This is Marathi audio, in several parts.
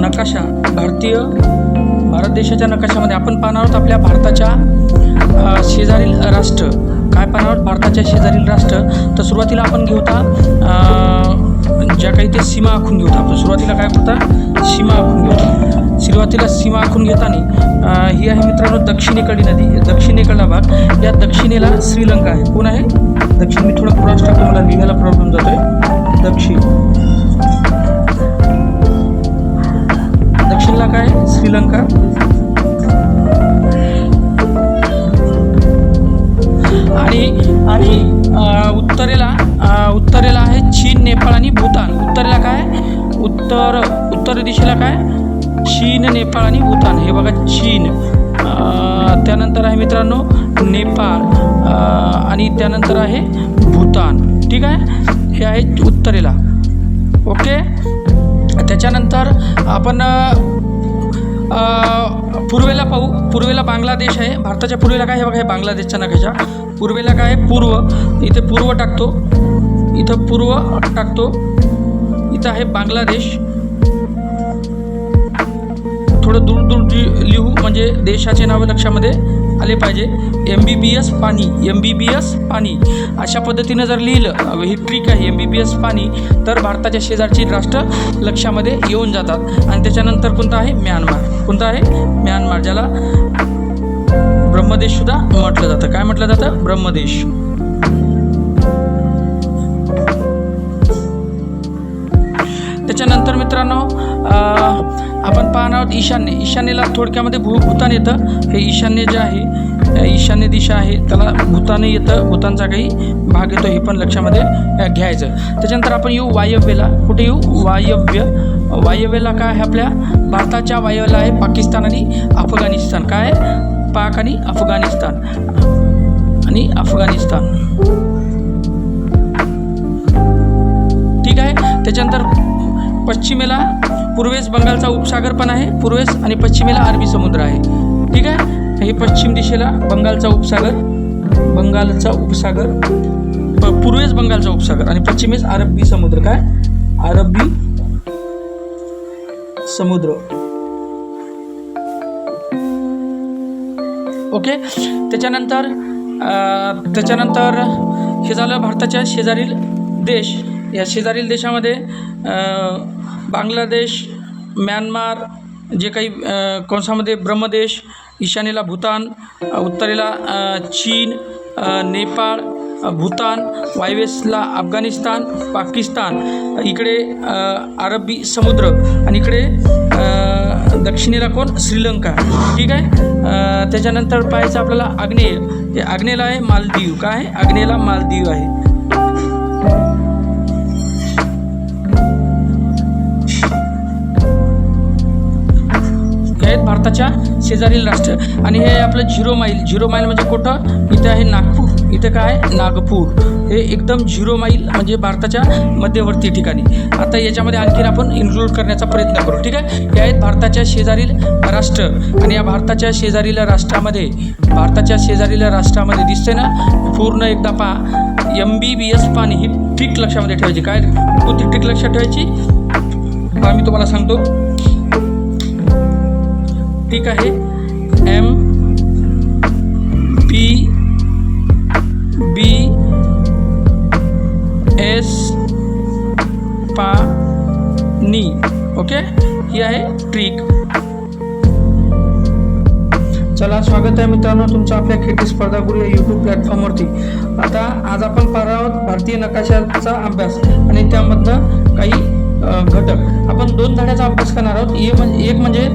नकाशा भारतीय भारत देशाच्या नकाशामध्ये आपण पाहणार आहोत आपल्या भारताच्या शेजारील राष्ट्र. काय पाहणार आहोत? भारताच्या शेजारील राष्ट्र. तर सुरुवातीला आपण घेऊता ज्या काही ते सीमा आखून घेऊता आपण. सुरुवातीला काय करता सीमा आखून घेऊता सुरुवातीला सीमा आखून घेताना ही आहे मित्रांनो दक्षिणेकडील नदी. दक्षिणेकडला भाग. या दक्षिणेला श्रीलंका आहे. कोण आहे? दक्षिण मी थोडं क्रॉस टाकतो मला लिहायला प्रॉब्लेम जातो आहे दक्षिण. दक्षिणला काय? श्रीलंका. आणि आणि उत्तरेला उत्तरेला आहे चीन नेपाळ आणि भूतान. उत्तरेला काय? उत्तर उत्तर दिशेला काय? चीन नेपाळ आणि भूतान. हे बघा चीन. त्यानंतर आहे मित्रांनो नेपाळ. आणि त्यानंतर आहे भूतान. ठीक आहे? हे आहे उत्तरेला. ओके? त्याच्यानंतर आपण पूर्वेला पाहू. पूर्वेला बांगलादेश आहे. भारताच्या पूर्वेला काय हे बघा हे बांगलादेशच्या नकाशा पूर्वेला काय आहे? पूर्व. इथे पूर्व टाकतो. इथं पूर्व टाकतो. इथं आहे बांगलादेश. थोडं दूर दूर लिहू म्हणजे देशाचे नावं लक्षामध्ये. आले पाहिजे. एम बी बी एस पाणी एम बी बी एस पाणी. अशा पद्धतीनं जर लिहिलं ही ट्रिक आहे एम बी बी एस पाणी तर भारताच्या शेजारची राष्ट्र लक्षामध्ये येऊन जातात. आणि त्याच्यानंतर कोणतं आहे? म्यानमार. कोणतं आहे? म्यानमार ज्याला ब्रह्मदेशसुद्धा म्हटलं जातं. काय म्हटलं जातं? ब्रह्मदेश. त्याच्यानंतर मित्रांनो आपण पाहणार आहोत ईशान्य. ईशान्येला थोडक्यामध्ये भू भूतान येतं. हे ईशान्य जे आहे ईशान्य दिशा आहे त्याला भूतान येतं भूतानचा काही भाग येतो हे पण लक्षामध्ये घ्यायचं. त्याच्यानंतर आपण येऊ वायव्यला. कुठे येऊ? वायव्य. वायव्यला काय आहे आपल्या? भारताच्या वायव्यला आहे पाकिस्तान आणि अफगाणिस्तान. काय आहे? पाक आणि अफगाणिस्तान. आणि अफगाणिस्तान. ठीक आहे? त्याच्यानंतर पश्चिमेला पूर्वेस बंगालचा उपसागर पण आहे पूर्वेस आणि पश्चिमेला अरबी समुद्र आहे. ठीक आहे? हे पश्चिम दिशेला बंगालचा उपसागर बंगालचा उपसागर पूर्वेस बंगालचा उपसागर आणि पश्चिमेस अरबी समुद्र. काय? अरबी समुद्र. ओके? त्याच्यानंतर त्याच्यानंतर हे झालं भारताच्या शेजारील देश. या शेजारील देशामध्ये बांगलादेश म्यानमार जे काही कंसामध्ये ब्रह्मदेश ईशान्येला भूतान उत्तरेला चीन नेपाळ भूतान वायव्येसला अफगाणिस्तान पाकिस्तान इकडे अरबी समुद्र आणि इकडे दक्षिणेला कोण? श्रीलंका. ठीक आहे? त्याच्यानंतर पाहायचं आपल्याला आग्नेय. ते आग्नेयला आहे मालदीव. काय? आहे आग्नेयला मालदीव आहे. भारताच्या शेजारील राष्ट्र. आणि हे आपलं झिरो माईल. झिरो माईल म्हणजे कुठं? इथे आहे नागपूर. इथे काय? आहे? नागपूर. हे एकदम झिरो माईल म्हणजे भारताच्या मध्यवर्ती ठिकाणी. आता याच्यामध्ये आणखीन आपण इन्क्लूड करण्याचा प्रयत्न करू. ठीक आहे? हे आहेत भारताच्या शेजारील राष्ट्र. आणि या भारताच्या शेजारील राष्ट्रामध्ये भारताच्या शेजारील राष्ट्रामध्ये दिसते ना? पूर्ण एकदा पहा. एम बी बी एस पाणी ही ट्रिक लक्षामध्ये ठेवायची. काय? कोणती ट्रिक लक्षात ठेवायची? आम्ही मी तुम्हाला सांगतो. ठीक आहे. एम पी बी एस पा नी. ओके ही आहे ट्रिक. चला स्वागत आहे मित्रांनो तुमचं आपल्या खेटी स्पर्धा गुरु या यूट्यूब प्लॅटफॉर्मवरती आता आज आपण पाहणार आहोत भारतीय नकाशाचा अभ्यास. आणि त्यामधनं काही घटक. आपण दोन धड्याचा अभ्यास करणार आहोत. एक म्हणजे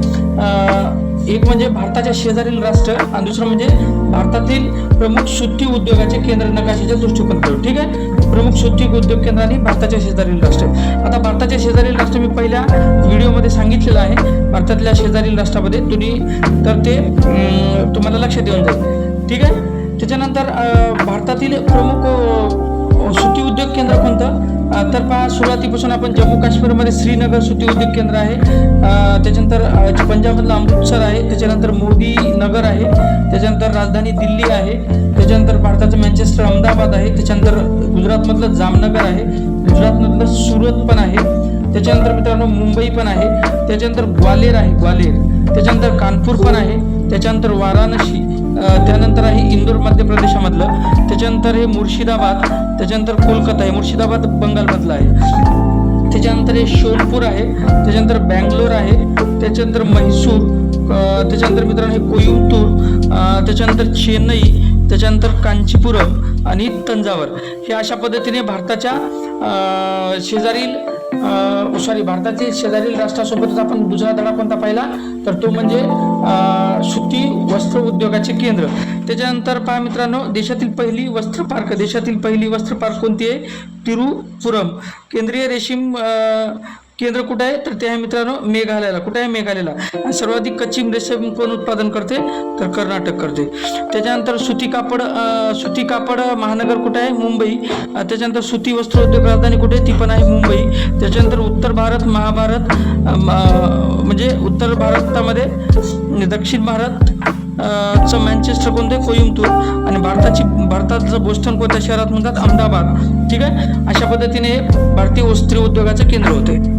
एक म्हणजे भारताच्या शेजारील राष्ट्र आणि दुसरं म्हणजे भारतातील प्रमुख सुट्टी उद्योगाचे केंद्र नकाशाच्या दृष्टिकोन करू ठीक आहे? प्रमुख सुट्टी उद्योग केंद्र आणि भारताच्या शेजारील राष्ट्र. आता भारताच्या शेजारील राष्ट्र मी पहिल्या व्हिडिओमध्ये सांगितलेलं आहे. भारतातल्या शेजारील राष्ट्रामध्ये तुम्ही तर ते तुम्हाला लक्षात येऊन जाईल. ठीक आहे? त्याच्यानंतर भारतातील प्रमुख सुती उद्योग केंद्र कोणतं? तर पहा सुरुवातीपासून आपण जम्मू काश्मीरमध्ये श्रीनगर सुती उद्योग केंद्र आहे. त्याच्यानंतर पंजाबमधलं अमृतसर आहे त्याच्यानंतर मोदी नगर आहे त्याच्यानंतर राजधानी दिल्ली आहे त्याच्यानंतर भारताचं मॅन्चेस्टर अहमदाबाद आहे त्याच्यानंतर गुजरातमधलं जामनगर आहे गुजरातमधलं सुरत पण आहे त्याच्यानंतर मित्रांनो मुंबई पण आहे त्याच्यानंतर ग्वालेर आहे ग्वालेर त्याच्यानंतर कानपूर पण आहे त्याच्यानंतर वाराणसी त्यानंतर आहे इंदूर मध्य प्रदेशामधलं. त्याच्यानंतर हे मुर्शिदाबाद त्याच्यानंतर कोलकाता आहे. मुर्शिदाबाद बंगालमधलं आहे. त्याच्यानंतर हे शोलपूर आहे. त्याच्यानंतर बँगलोर आहे. त्याच्यानंतर म्हैसूर त्याच्यानंतर मित्रांनो हे कोइंबतूर त्याच्यानंतर चेन्नई त्याच्यानंतर कांचीपुरम आणि तंजावर. हे अशा पद्धतीने भारताच्या शेजारील सॉरी भारतातील शेजारील राष्ट्रासोबतच आपण दुसरा धडा कोणता पाहिला? तर तो म्हणजे सुती वस्त्र उद्योगाचे केंद्र. त्याच्यानंतर पहा मित्रांनो देशातील पहिली वस्त्र पार्क देशातील पहिली वस्त्र पार्क कोणती आहे? तिरुपुरम केंद्रीय रेशीम केंद्र कुठे आहे? तर ते आहे मित्रांनो मेघालयाला. कुठे आहे मेघालयाला? आणि सर्वाधिक कच्ची रेशीम कोण उत्पादन करते? तर कर्नाटक करते. त्याच्यानंतर सुती कापड सुती कापड महानगर कुठे आहे? मुंबई. त्याच्यानंतर सुती वस्त्र उद्योग राजधानी कुठे ती पण आहे मुंबई. त्याच्यानंतर उत्तर भारत महाभारत म- म्हणजे उत्तर भारतामध्ये दक्षिण भारत चं मँचेस्टर कोणते कोइंबतूर आणि भारताची भारताचं बोस्टन कोणत्या शहरात म्हणतात? अहमदाबाद. ठीक आहे? अशा पद्धतीने हे भारतीय वस्त्र उद्योगाचं केंद्र होते.